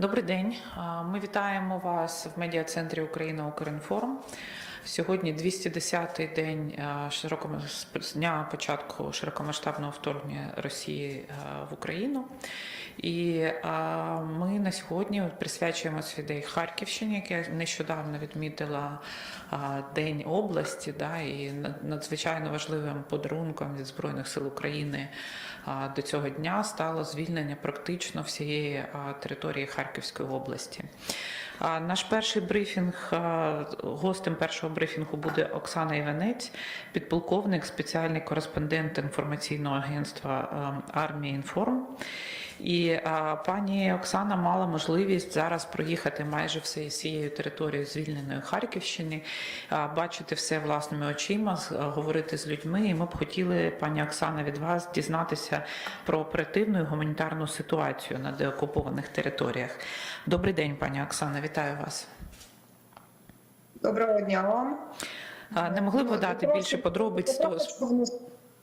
Добрий день. Ми вітаємо вас в медіа-центрі Україна Укрінформ. Сьогодні 210-й день широкому дня початку широкомасштабного вторгнення Росії в Україну. І ми на сьогодні присвячуємо свій день Харківщині, яке нещодавно відмітила День області, да, і над- надзвичайно важливим подарунком від Збройних сил України до цього дня стало звільнення практично всієї території Харківської області. Наш перший брифінг, гостем першого брифінгу буде Оксана Іванець, підполковник, спеціальний кореспондент інформаційного агентства армії Інформ. І а, пані Оксана мала можливість зараз проїхати майже всією територією звільненої Харківщини, а, бачити все власними очима, з- а, говорити з людьми. І ми б хотіли, пані Оксана, від вас дізнатися про оперативну і гуманітарну ситуацію на деокупованих територіях. Добрий день, пані Оксана, вітаю вас. Доброго дня вам. Не могли б ви дати більше подробиць?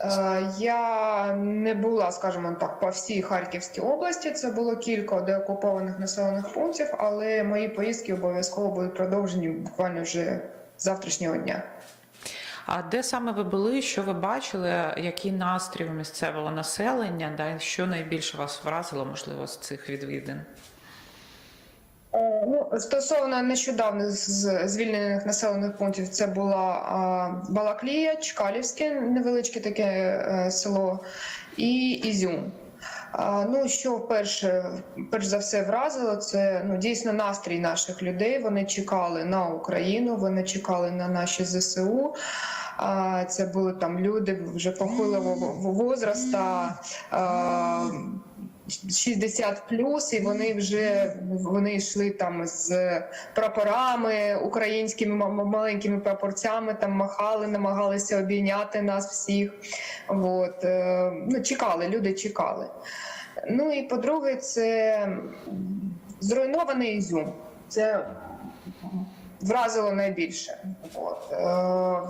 Е, Я не була, скажімо так, по всій Харківській області. Це було кілька деокупованих населених пунктів, але мої поїздки обов'язково будуть продовжені буквально вже завтрашнього дня. А де саме ви були? Що ви бачили? Який настрій у місцевого населення? Да? Що найбільше вас вразило, можливо, з цих відвідин? Е, Ну, стосовно нещодавних звільнених населених пунктів, це була Балаклія, Чкалівське, невеличке таке е, село, і Ізюм. Ну, що вперше, перш за все вразило, це ну, дійсно настрій наших людей. Вони чекали на Україну, вони чекали на наші ЗСУ. А, Це були там люди вже похилого возраста. А, 60 плюс, і вони вже вони йшли там з прапорами українськими маленькими прапорцями, там махали, намагалися обійняти нас всіх. От, е, ну, чекали, люди чекали. Ну і по-друге, це зруйнований ізюм. Це вразило найбільше. От. Е,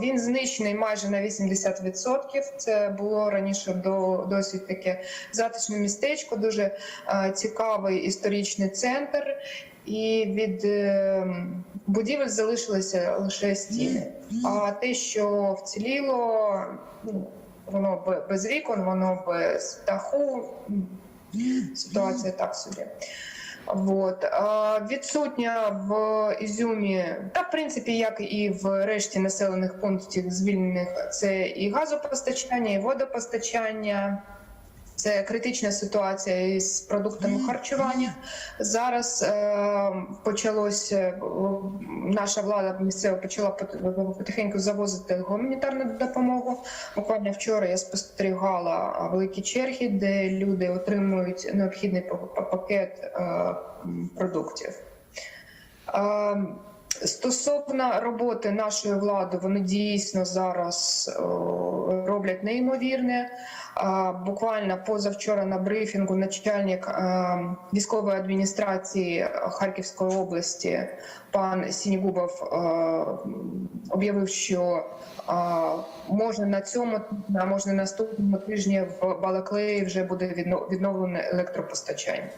він знищений майже на 80%. Це було раніше до, досить таке затишне містечко, дуже е, цікавий історичний центр. І від е, будівель залишилися лише стіни. А те, що вціліло, ну, воно без вікон, воно без даху. Ситуація так собі. Вот. Відсутня в Ізюмі, та в принципі, як і в решті населених пунктів звільнених, це і газопостачання, і водопостачання. Це критична ситуація із продуктами харчування. Зараз е, почалося е, наша влада місцева почала потихеньку завозити гуманітарну допомогу. Буквально вчора я спостерігала великі черги, де люди отримують необхідний па- па- пакет е, продуктів. Е, Стосовно роботи нашої влади, вони дійсно зараз е, роблять неймовірне. Буквально позавчора на брифінгу начальник військової адміністрації Харківської області пан Сінігубов об'явив, що можна на цьому, а можна наступному тижні в Балаклеї вже буде відновлене електропостачання.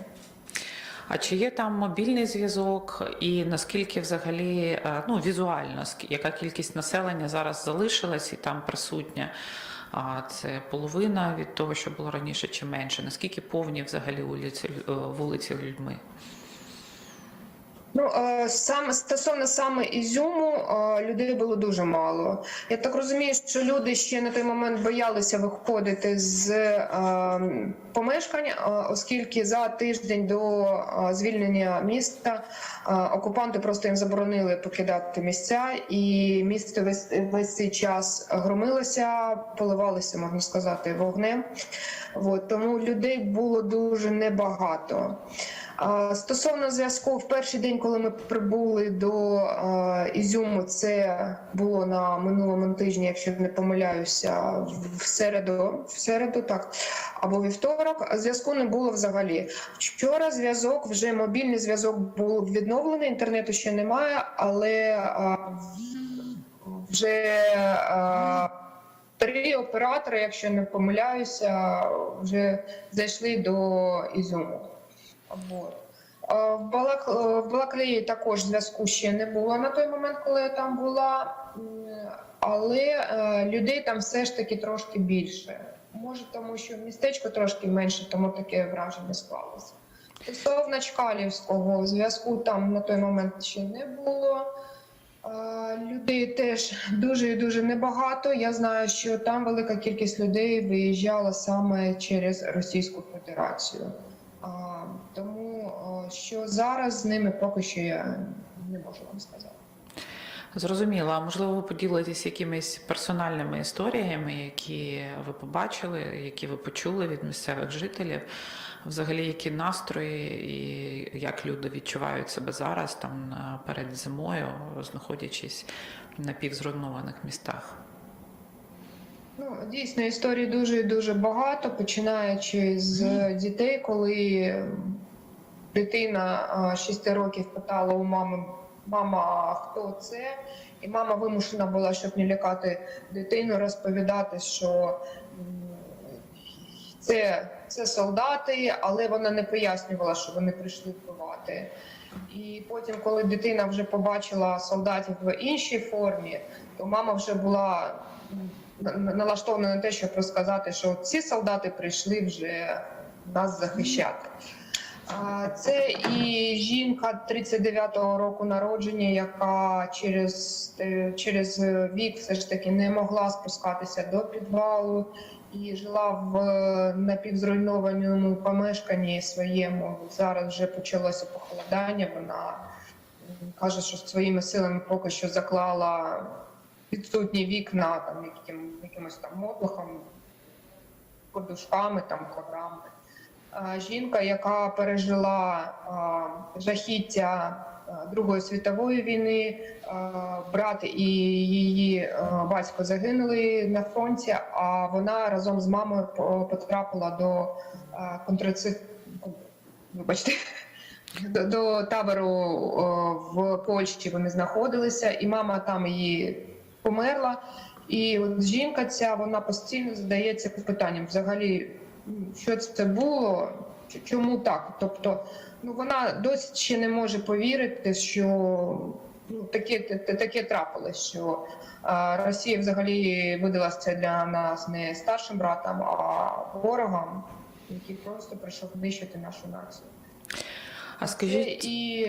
А чи є там мобільний зв'язок, і наскільки взагалі ну візуально яка кількість населення зараз залишилась і там присутня? Це половина від того, що було раніше, чи менше? Наскільки повні взагалі вулиці е, вулиці людьми? Ну е, саме стосовно саме ізюму е, людей було дуже мало. Я так розумію, що люди ще на той момент боялися виходити з е, помешкань, оскільки за тиждень до звільнення міста окупанти просто їм заборонили покидати місця, і місто весь, весь цей час громилося, поливалося, можна сказати, вогнем. От, тому людей було дуже небагато. Стосовно зв'язку, в перший день, коли ми прибули до Ізюму, це було на минулому тижні, якщо не помиляюся, в середу, в середу, так або вівторок. Зв'язку не було взагалі. Вчора зв'язок, вже мобільний зв'язок був відновлений. Інтернету ще немає, але вже три оператори, якщо не помиляюся, вже зайшли до Ізюму. Вот. В Балак... в Балаклеї також зв'язку ще не було на той момент, коли я там була, але е, людей там все ж таки трошки більше. Може, тому що містечко трошки менше, тому таке враження склалося. Стосовно Чкалівського зв'язку там на той момент ще не було. Людей теж дуже і дуже небагато. Я знаю, що там велика кількість людей виїжджала саме через Російську Федерацію. Тому що зараз з ними поки що я не можу вам сказати. Зрозуміло. А можливо, ви поділитесь якимись персональними історіями, які ви побачили, які ви почули від місцевих жителів? Взагалі, які настрої і як люди відчувають себе зараз там перед зимою, знаходячись в напівзруйнованих містах? Ну, дійсно, історій дуже і дуже багато, починаючи з дітей, коли дитина 6 років питала у мами, мама, хто це? І мама вимушена була, щоб не лякати дитину, розповідати, що це, це солдати, але вона не пояснювала, що вони прийшли вбивати. І потім, коли дитина вже побачила солдатів в іншій формі, то мама вже була налаштована на те, щоб розказати, що ці солдати прийшли вже нас захищати. Це і жінка 39-го року народження, яка через, е, через вік все ж таки не могла спускатися до підвалу і жила в е, напівзруйнованому помешканні своєму. Зараз вже почалося похолодання. Вона каже, що своїми силами поки що заклала відсутні вікна там яким, якимось там мотлохом, подушками, там коврами. Жінка, яка пережила жахіття Другої світової війни, брат і її батько загинули на фронті, а вона разом з мамою потрапила до. Вибачте. До, до табору о, в Польщі вони знаходилися, і мама там її померла. І от жінка ця вона постійно задається питанням взагалі, що це було, чому так? Тобто, ну вона досі ще не може повірити, що ну, таке, таке трапилось, що а, Росія взагалі видалася для нас не старшим братом, а ворогом, який просто прийшов знищити нашу націю. А скажіть, і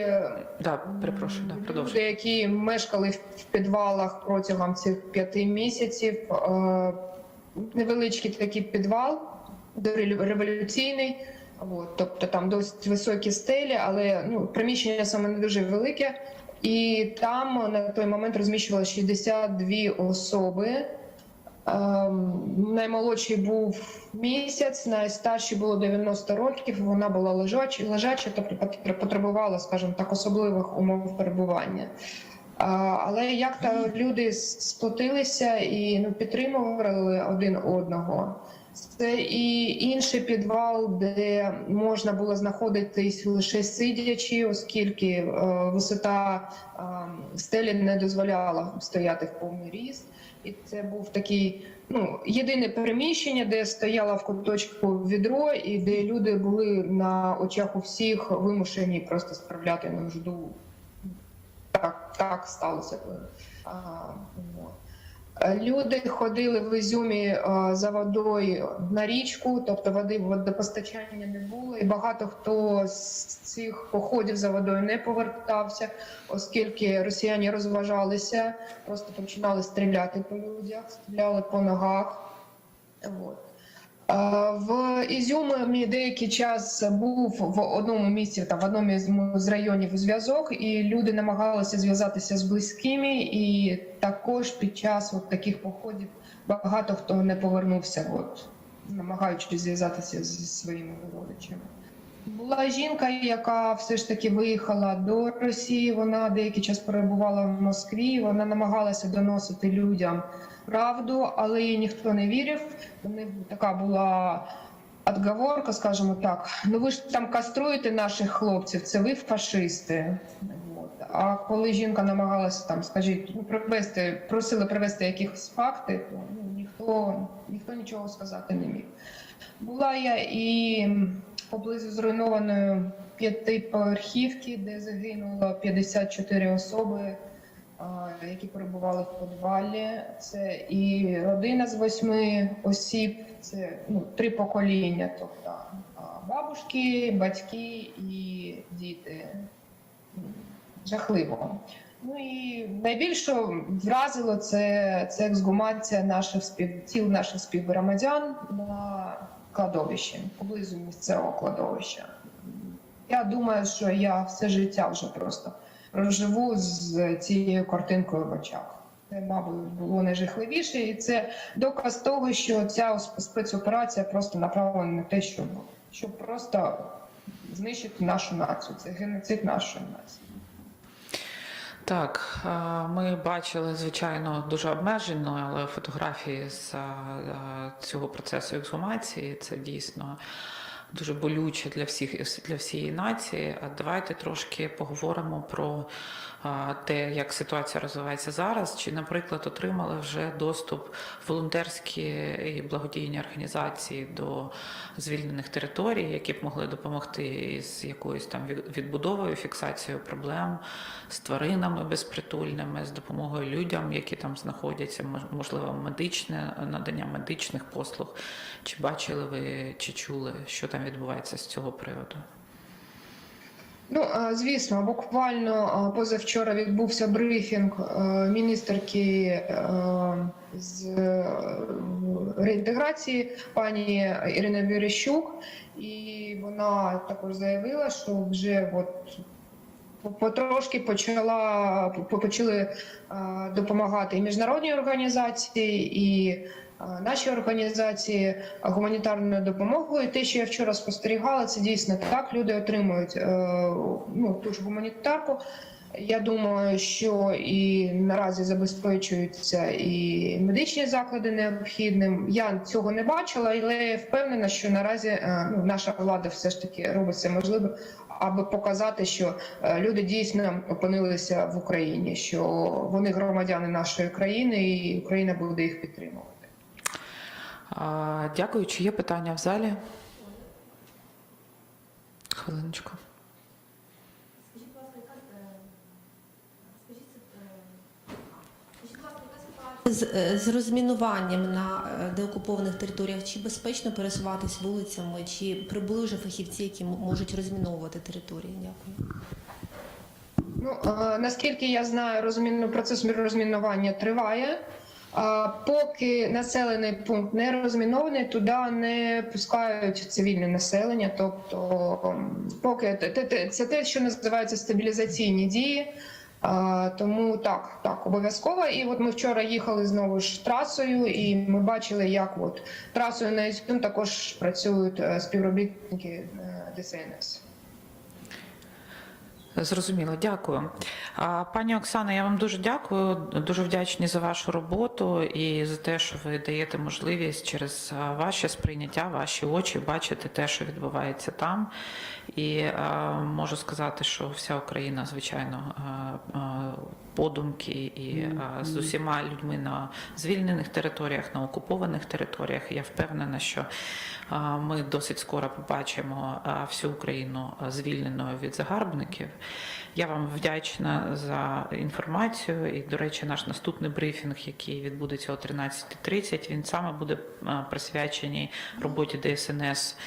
да, перепрошую, да, Люди, які мешкали в підвалах протягом цих п'яти місяців, е, невеличкий такий підвал, революційний. От, тобто там досить високі стелі, але ну, приміщення саме не дуже велике. І там на той момент розміщувалося 62 особи. Ем, наймолодший був місяць, найстарший було 90 років. Вона була лежача, лежача тобто пот- потребувала, скажімо так, особливих умов перебування. А, Але як то люди сплотилися і ну, підтримували один одного. Це і інший підвал, де можна було знаходитись лише сидячи, оскільки е, висота е, стелі не дозволяла стояти в повний ріст. І це був такий ну, єдине переміщення, де стояло в куточку відро, і де люди були на очах у всіх вимушені просто справляти нужду. Так, так сталося. А. Е, Люди ходили в Ізюмі е, за водою на річку, тобто води водопостачання не було. І багато хто з цих походів за водою не повертався, оскільки росіяни розважалися, просто починали стріляти по людях, стріляли по ногах. От. В Ізюмі деякий час був в одному місці, там в одному з районів зв'язок, і люди намагалися зв'язатися з близькими. І також під час от таких походів багато хто не повернувся, от, намагаючись зв'язатися зі своїми родичами. Була жінка, яка все ж таки виїхала до Росії. Вона деякий час перебувала в Москві. Вона намагалася доносити людям правду, але їй ніхто не вірив. У них така була отговорка, скажімо так. Ну ви ж там каструєте наших хлопців, це ви фашисти. А коли жінка намагалася там, скажіть, ну, привести, просили привести якісь факти, то ну, ніхто, ніхто нічого сказати не міг. Була я і поблизу зруйнованої п'ятиповерхівки, де загинуло 54 особи, які перебували в підвалі. Це і родина з восьми осіб, це ну, три покоління, тобто бабушки, батьки і діти. Жахливо. Ну і найбільше вразило це, це ексгумація наших спів, тіл наших співгромадян на кладовищі, поблизу місцевого кладовища. Я думаю, що я все життя вже просто проживу з цією картинкою в очах. Це, мабуть, було найжахливіше, і це доказ того, що ця спецоперація просто направлена на те, щоб, щоб просто знищити нашу націю. Це геноцид нашої нації. Так, е, ми бачили, звичайно, дуже обмежено, але фотографії з е, цього процесу ексгумації це дійсно дуже болюче для всіх для всієї нації. Давайте трошки поговоримо про те, як ситуація розвивається зараз. Чи, наприклад, отримали вже доступ волонтерські і благодійні організації до звільнених територій, які б могли допомогти із якоюсь там від- відбудовою, фіксацією проблем з тваринами безпритульними, з допомогою людям, які там знаходяться, мож- можливо, медичне надання медичних послуг. Чи бачили ви, чи чули, що там відбувається з цього приводу? Ну, звісно, буквально позавчора відбувся брифінг міністерки з е, реінтеграції пані Ірина Вірещук, і вона також заявила, що вже от потрошки почала почали е, допомагати і міжнародні організації, і е, наші організації гуманітарною допомогою. Те, що я вчора спостерігала, це дійсно так. Люди отримують е, ну, ту ж гуманітарку. Я думаю, що і наразі забезпечуються і медичні заклади необхідним. Я цього не бачила, але впевнена, що наразі е, ну, наша влада все ж таки робить все можливе, аби показати, що е, люди дійсно опинилися в Україні, що вони громадяни нашої країни, і Україна буде їх підтримувати. Дякую. Чи є питання в залі? Хвилиночку. Скажіть, будь ласка, яка е, скажіть, е, скажіть, будь ласка, яка ситуація з, е, з розмінуванням на е, деокупованих територіях? Чи безпечно пересуватись вулицями, чи прибули вже фахівці, які можуть розміновувати території? Дякую. Ну е, наскільки я знаю, розмін... процес розмінування триває. Поки населений пункт не розмінований, туди не пускають цивільне населення. Тобто, поки те- те- це те, що називається стабілізаційні дії. Тому так, так, обов'язково. І от ми вчора їхали знову ж трасою, і ми бачили, як от трасою на Ізюм також працюють е, співробітники е, ДСНС. Зрозуміло, дякую. Пані Оксана, я вам дуже дякую. Дуже вдячні за вашу роботу і за те, що ви даєте можливість через ваше сприйняття, ваші очі бачити те, що відбувається там. І а, можу сказати, що вся Україна, звичайно, а, а, подумки і з усіма людьми на звільнених територіях, на окупованих територіях. Я впевнена, що ми досить скоро побачимо всю Україну звільненою від загарбників. Я вам вдячна за інформацію. І, до речі, наш наступний брифінг, який відбудеться о 13.30, він саме буде присвячений роботі ДСНС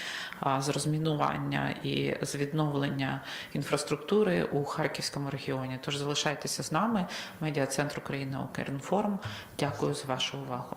з розмінування і з відновлення інфраструктури у Харківському регіоні. Тож залишайтеся з нами. Медіа центр України Укрінформ. Дякую за вашу увагу.